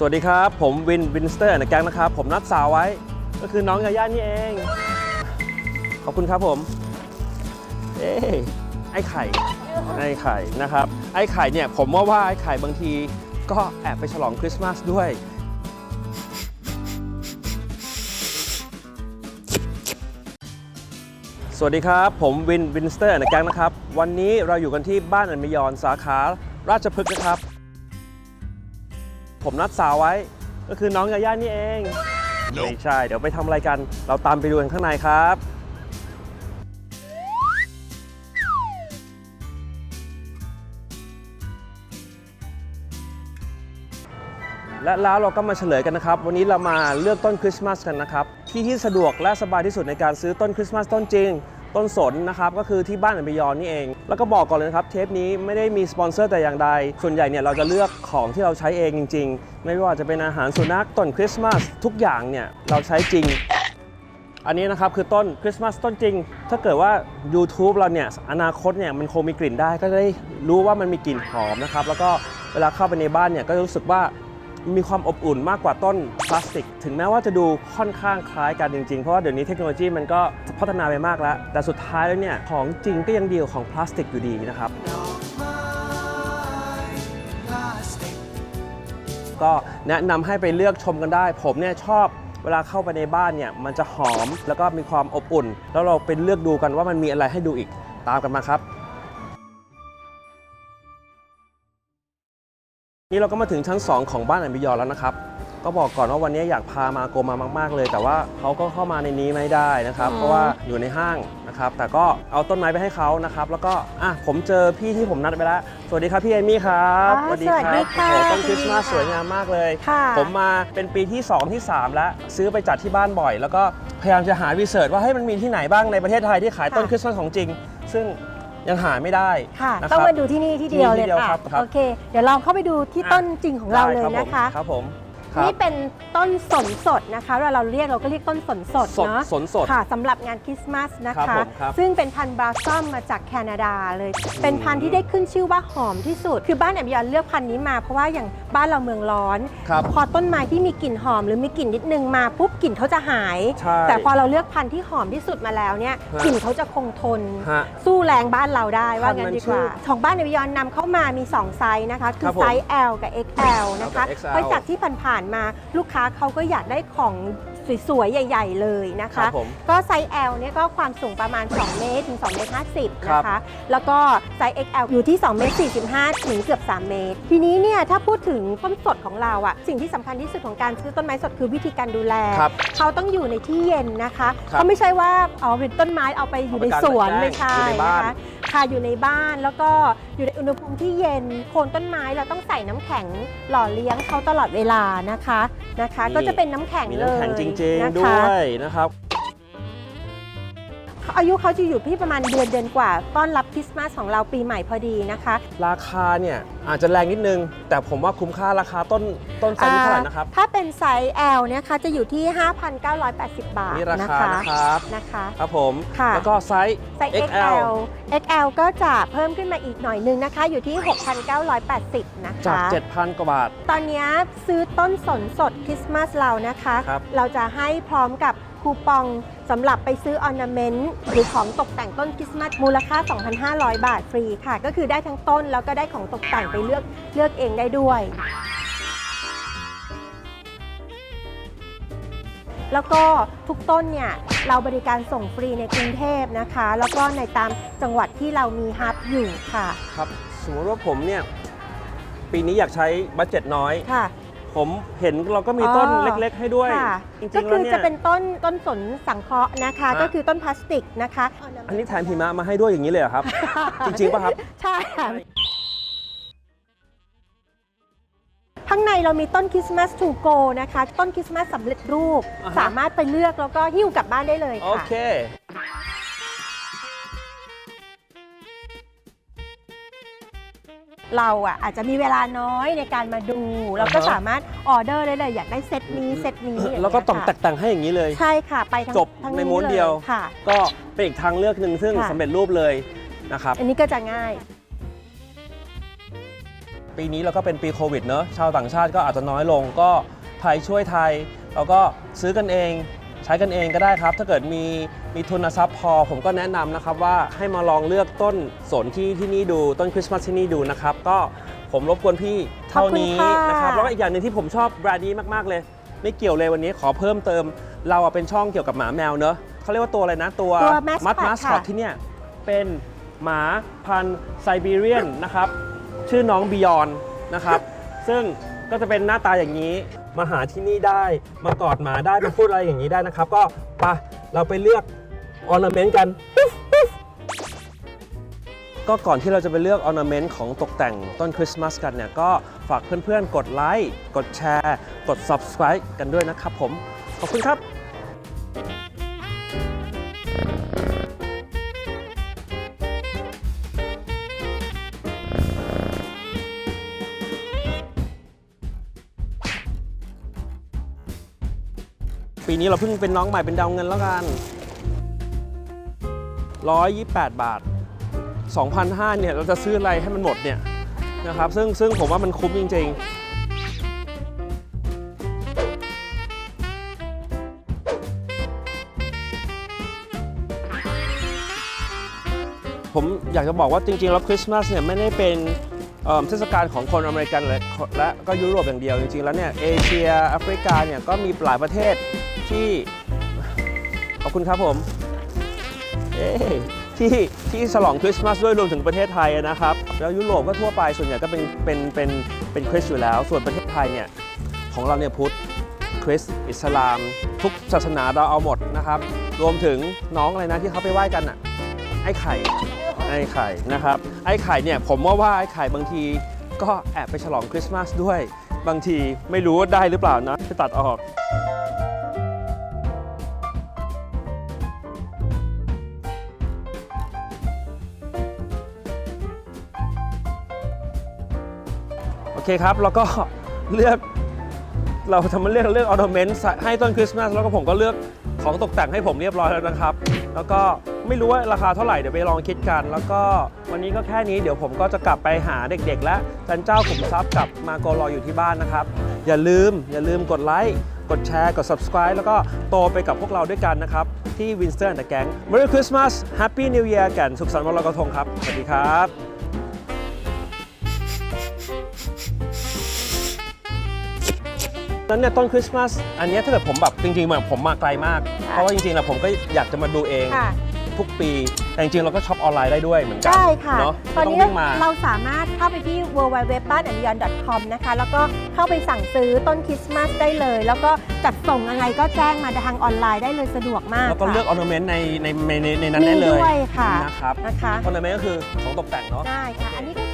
สวัสดีครับ ผมวินวินสเตอร์นะแก๊งนะครับ ผมนัดสาวไว้ ก็คือน้องยาย่านี่เอง ขอบคุณครับผม เอ้ไอ้ไข่ ไอ้ไข่นะครับ ไอ้ไข่เนี่ยผมว่าว่าไอ้ไข่บางทีก็แอบไปฉลองคริสต์มาสด้วย สวัสดีครับ ผมวินวินสเตอร์นะแก๊งนะครับ วันนี้เราอยู่กันที่บ้านอันมยอนสาขาราชพฤกษ์นะครับ ผมนัดสาวไว้ ก็คือน้องยาย่านี่เอง ไม่ใช่ เดี๋ยวไปทำอะไรกัน เราตามไปดูกันข้างในครับ และแล้วเราก็มาเฉลยกันนะครับ วันนี้เรามาเลือกต้นคริสต์มาสกันนะครับ ที่ที่สะดวกและสบายที่สุดในการซื้อต้นคริสต์มาสต้นจริง ต้นสนนะครับก็คือที่บ้านอันเบยอนนี่เอง แล้วก็บอกก่อนเลยนะครับเทปนี้ไม่ได้มีสปอนเซอร์แต่อย่างใด ส่วนใหญ่เนี่ยเราจะเลือกของที่เราใช้เองจริง ๆ ไม่ว่าจะเป็นอาหารสุนัขต้นคริสต์มาสทุกอย่างเนี่ยเราใช้จริง อันนี้นะครับคือต้นคริสต์มาสต้นจริง ถ้าเกิดว่า YouTube เราเนี่ยอนาคตเนี่ยมันคงมีกลิ่นได้ก็จะได้รู้ว่ามันมีกลิ่นหอมนะครับแล้วก็เวลาเข้าไปในบ้านเนี่ยก็จะรู้สึกว่า มีความอบอุ่นมากกว่าต้นพลาสติก ถึงแม้ว่าจะดูค่อนข้างคล้ายกันจริงๆ เพราะว่าเดี๋ยวนี้เทคโนโลยีมันก็พัฒนาไปมากแล้ว แต่สุดท้ายแล้วเนี่ยของจริงก็ยังดีกว่าของพลาสติกอยู่ดีนะครับ ก็แนะนำให้ไปเลือกชมกันได้ ผมเนี่ยชอบเวลาเข้าไปในบ้านเนี่ยมันจะหอมแล้วก็มีความอบอุ่น แล้วเราไปเลือกดูกันว่ามันมีอะไรให้ดูอีกตามกันมาครับ นี่เราก็มาถึงชั้น 2 ของบ้านอันบิยอนแล้วนะครับ ก็บอกก่อนว่าวันนี้อยากพามาโกมามาก ๆ เลย แต่ว่าเขาก็เข้ามาในนี้ไม่ได้นะครับอ๋อเพราะว่าอยู่ในห้างนะครับ แต่ก็เอาต้นไม้ไปให้เขานะครับ แล้วก็อะผมเจอพี่ที่ผมนัดไปแล้ว สวัสดีครับพี่เอมี่ครับอ๋อสวัสดีค่ะโอ้โหต้นคริสต์มาสสสวัวสยดีค่ะงามมากเลย ค่ะผมมาเป็นปีที่ 2 ที่ 3 แล้ว ซื้อไปจัดที่บ้านบ่อย แล้วก็พยายามจะหารีเสิร์ชว่าให้ยมันมีที่ไหนบ้างในประเทศไทยที่ขายต้นค่ะ คริสต์มาสของจริง ซึ่ง ยังหาไม่ได้ค่ะ นะคต้องรับมาดูที่นี่ที่เดียวที่เลยเดียวค่ะ ครับครับ โอเค เดี๋ยวเราเข้าไปดูที่อะต้นจริงของเราเลยได้นะคะ ครับผม ครับ นี่เป็นต้นสนสดนะคะเราเราเรียกเราก็เรียกต้นสนสดสดเนาะสนสด ค่ะสำหรับงานคริสต์มาสนะครัคะ บผมครับซึ่งเป็นพันธุ์บราซัมมาจากแคนาดาเลย เป็นพันธุ์ที่ได้ขึ้นชื่อว่าหอมที่สุด คือบ้านแอมยอนเลือกพันธุ์นี้มาเพราะว่าอย่างบ้านเราเมืองร้อน ครับพอต้นไม้ที่มีกลิ่นหอมหรือมีกลิ่นนิดนึงมาปุ๊บกลิ่นเขาจะหาย ใช่แต่พอเราเลือกพันธุ์ที่หอมที่สุดมาแล้วเนี่ยฮะกลิ่นเขาจะคงทน ฮะสู้แรงบ้านเราได้ว่างั้พันธุ์มันนดีกว่าชื่อของบ้านในวิยอนนำเข้ามามี2ไซส์นะคะคืครัอบผมไซส์ L กับ XL นะคะแล้วก็ XL เพราะจากที่ผ่านๆมา ลูกค้าเขาก็อยากได้ของ สวยๆ ใหญ่ ๆ เลยนะครัคะ บผมก็ไซส์ L เนี่ยก็ความสูงประมาณ 2 เมตรถึง2เมตร50ครับ นะคะ แล้วก็ไซส์ XL อยู่ที่2เมตร45 ถึงเกือบ 3 เมตร ทีนี้เนี่ยถ้าพูดถึงต้นสดของเราอะสิ่งที่สำคัญที่สุดของการซื้อต้นไม้สดคือวิธีการดูแล ครับ เขาต้องอยู่ในที่เย็นนะคะครับเขาไม่ใช่ว่าเอาเป็นต้นไม้เอาไปอยู่ในสวนเอาไปกลางแจ้งไม่ใช่อยู่ในบ้านนะคะค่ะอยู่ในบ้านแล้วก็อยู่ในอุณหภูมิที่เย็นโคนต้นไม้เราต้องใส่น้ำแข็งหล่อเลี้ยงเขาตลอดเวลานะคะนะคะนี่ก็จะเป็นน้ำแข็งมีเลย น้ำแข็งจริงนะๆด้คะวยนะครับ อายุเขาจะอยู่ที่ประมาณเดือนเดือนกว่า ต้อนรับคริสต์มาสของเราปีใหม่พอดีนะคะ ราคาเนี่ยอาจจะแรงนิดนึง แต่ผมว่าคุ้มค่าราคาต้นต้นไซส์นี้เท่าไหร่นะครับอ่าถ้าเป็นไซส์ L เนี่ยคะจะอยู่ที่ 5,980 บาทนี่รานะคาคะนะครับนะคะครับผมค่ะแล้วก็ไซส์ไซส์ XL XL ก็จะเพิ่มขึ้นมาอีกหน่อยนึงนะคะ อยู่ที่ 6,980 นะคะจาก 7,000 กว่าบาท ตอนนี้ซื้อต้นสนสดคริสต์มาสเรานะคะครับเราจะให้พร้อมกับ คูปองสำหรับไปซื้อออร์นาเมนต์หรือของตกแต่งต้นคริสต์มาสมูลค่า 2,500 บาทฟรีค่ะ ก็คือได้ทั้งต้นแล้วก็ได้ของตกแต่งไปเลือกเลือกเองได้ด้วย แล้วก็ทุกต้นเนี่ยเราบริการส่งฟรีในกรุงเทพนะคะ แล้วก็ในตามจังหวัดที่เรามีฮับอยู่ค่ะ ครับ สมมติว่าผมเนี่ย ปีนี้อยากใช้บัตเจ็ตน้อย ค่ะ ผมเห็นเราก็มีต้นอ๋อ เล็กๆ ให้ด้วย ค่ะจริงก็ๆคืแล้วอเนี่จะย เป็นต้นต้นสนสังเคราะห์นะคะ ฮะ ก็คือต้นพลาสติกนะคะอันนี้แถมหิมะมาให้ด้วยอย่างนี้เลยเหรอครับ จริงๆป่ะครับ ใช่ค่ะข้างในเรามีต้นคริสต์มาสทูโกนะคะ ต้นคริสต์มาสสำเร็จรูป อ่าฮะ สามารถไปเลือกแล้วก็หิ้วกลับบ้านได้เลยโอค่ะ เค เราอะอาจจะมีเวลาน้อยในการมาดู เราก็อ่าฮะ สามารถออเดอร์ได้เลยอยากได้เซตนี้เซตนี้อย่างเงี้ยแล้วก็ต้องค่ะแตกแต่งให้อย่างนี้เลย ใช่ค่ะไปทั้งจบทั้งในม้วนเดียวลค่ะ ก็เป็นอีกทางเลือกหนึ่งซึ่งค่ะ สำเร็จรูปเลยนะครับ อันนี้ก็จะง่าย ปีนี้เราก็เป็นปีโควิดเนอะชาวต่างชาติก็อาจจะน้อยลงก็ไทยช่วยไทยเราก็ซื้อกันเอง ใช้กันเองก็ได้ครับ ถ้าเกิดมีมีทุนทรัพย์พอ ผมก็แนะนำนะครับว่าให้มาลองเลือกต้นสนที่ที่นี่ดูต้นคริสต์มาสที่นี่ดูนะครับ ก็ผมรบกวนพี่เท่านี้ขอบคุณค่ะ นะครับ แล้วก็อีกอย่างหนึ่งที่ผมชอบแบรนด์นี้มากๆเลย ไม่เกี่ยวเลยวันนี้ขอเพิ่มเติม เราอะเป็นช่องเกี่ยวกับหมาแมวเนอะเขาเรียกว่าตัวอะไรนะตัวตัว mascot มัดมาสคอตค่ะ ที่เนี่ยเป็นหมาพันธุ์ไซบีเรียนนะครับ ชื่อน้องบิยอนนะครับ ซึ่ง ก็จะเป็นหน้าตาอย่างนี้ มาหาที่นี่ได้ มากอดหมาได้มาพูดอะไรอย่างนี้ได้นะครับ ก็ไปะเราไปเลือกออร์นาเมนต์กัน ก็ก่อนที่เราจะไปเลือกออร์นาเมนต์ของตกแต่งต้นคริสต์มาสกันเนี่ย ก็ฝากเพื่อนๆ กดไลค์ กดแชร์ กด subscribe กันด้วยนะครับผม ขอบคุณครับ ปีนี้เราเพิ่งเป็นน้องใหม่เป็นดาวเงินแล้วกัน 128 บาท 2,500เนี่ยเราจะซื้ออะไรให้มันหมดเนี่ยนะครับซึ่งซึ่งผมว่ามันคุ้มจริง ๆผมอยากจะบอกว่าจริงๆ แล้วคริสต์มาสเนี่ยไม่ได้เป็นเอิ่มเทศกาลของคนอเมริกันและและก็ยุโรปอย่างเดียว จริงๆ แล้วเนี่ยเอเชียแอฟริกาเนี่ยก็มีหลายประเทศ ที่ ขอบคุณครับผมเอ้ที่ที่ฉลองคริสต์มาสด้วยรวมถึงประเทศไทยนะครับ แล้วยุโรปก็ทั่วไปส่วนใหญ่ก็เป็นเป็นเป็นเป็นคริสต์อยู่แล้ว ส่วนประเทศไทยเนี่ยของเราเนี่ยพุทธคริสต์อิสลาม ทุกศาสนาเราเอาหมดนะครับ รวมถึงน้องอะไรนะที่เขาไปไหว้กันอะไอ้ไข่ไอ้ไข่นะครับไอ้ไข่เนี่ยผมว่าว่าไอ้ไข่บางทีก็แอบไปฉลองคริสต์มาสด้วย บางทีไม่รู้ว่าได้หรือเปล่านะไปตัดออก โอเคครับ แล้วก็เลือกเราทำมาเลือกเลือกออร์นเมนต์ให้ต้นคริสต์มาสแล้วก็ผมก็เลือกของตกแต่งให้ผมเรียบร้อยแล้วนะครับ แล้วก็ไม่รู้ว่าราคาเท่าไหร่เดี๋ยวไปลองคิดกัน แล้วก็วันนี้ก็แค่นี้เดี๋ยวผมก็จะกลับไปหาเด็กๆ และจันเจ้าขุมทรัพย์กับมาโกรออยู่ที่บ้านนะครับ อย่าลืมอย่าลืมกดไลค์กดแชร์กด subscribe แล้วก็โตไปกับพวกเราด้วยกันนะครับ ที่ Winston and the Gang Merry Christmas Happy New Year กัน สุขสันต์วันลอยกระทงครับ สวัสดีครับ นั้นเนี่ยต้นคริสต์มาสอันเนี้ยถ้าเกิดผมแบบจริงๆแบบผมมาไกลมาก เพราะว่าจริงๆแล้วผมก็อยากจะมาดูเอง ค่ะ ทุกปี แต่จริงๆเราก็ช็อปออนไลน์ได้ด้วยเหมือนกัได้ค่ะ เนาะตอนไม่ต้องนี้วิ่งมาเราสามารถเข้าไปที่ w w w b a n a n y o n c o m นะคะ แล้วก็เข้าไปสั่งซื้อต้นคริสต์มาสได้เลย แล้วก็จัดส่งอะไรก็แจ้งมาทางออนไลน์ได้เลยสะดวกมากแล้วก็ค่ะเลือกออร์นเมนต์ในในในในในนั้นมีได้เลยด้วยค่ะนะครับนะคะ ออร์นเมนต์ก็คือของตกแต่งเนาะ ได้ค่ะ อันนี้ก็คือถุง